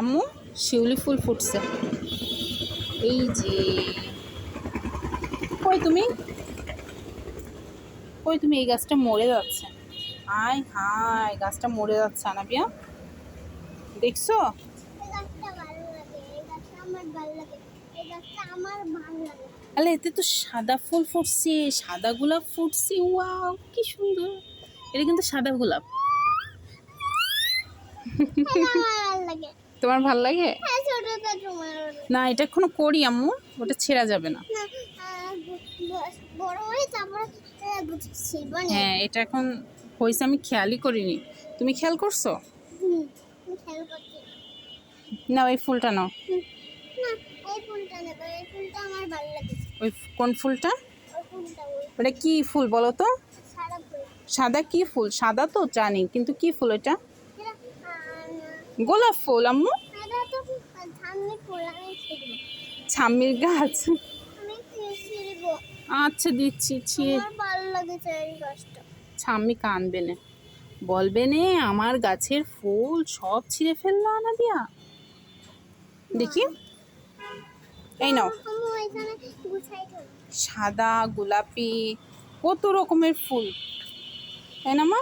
আম্মু শিউলি ফুল ফুটছে। এই যে কই তুমি? কই তুমি? এই গাছটা মরে যাচ্ছে। হাই হাই গাছটা মরে যাচ্ছে আনাবিয়া। দেখছ? আলে এতে তো সাদা ফুল ফুটছে সাদা গোলাপ ফুটছে ওয়াও কি সুন্দর। এটা কিন্তু সাদা গোলাপ। লাগে। তোমার ভালো লাগে? হ্যাঁ লাগে। না এটা এখনও করি আম্মু ওটা ছেঁড়া যাবে না। হয়ে এটা এখন হয়েছে আমি খেয়ালই করিনি। তুমি খেয়াল করছ? না ওই ফুলটা নাও ওই কোন ফুলটা? ওটা কি ফুল বলো তো? সাদা কি ফুল? সাদা তো জানি কিন্তু কি ফুল এটা গোলাপ ফুল, আম্মু? ছাম্মির গাছ। আচ্ছা দিচ্ছি ছাম্মি কানবে না। বলবে নে, আমার গাছের ফুল সব ছিঁড়ে ফেলল আনা দিয়া দেখি। এই নাও। সাদা, গোলাপি, কত রকমের ফুল। তাই না, মা?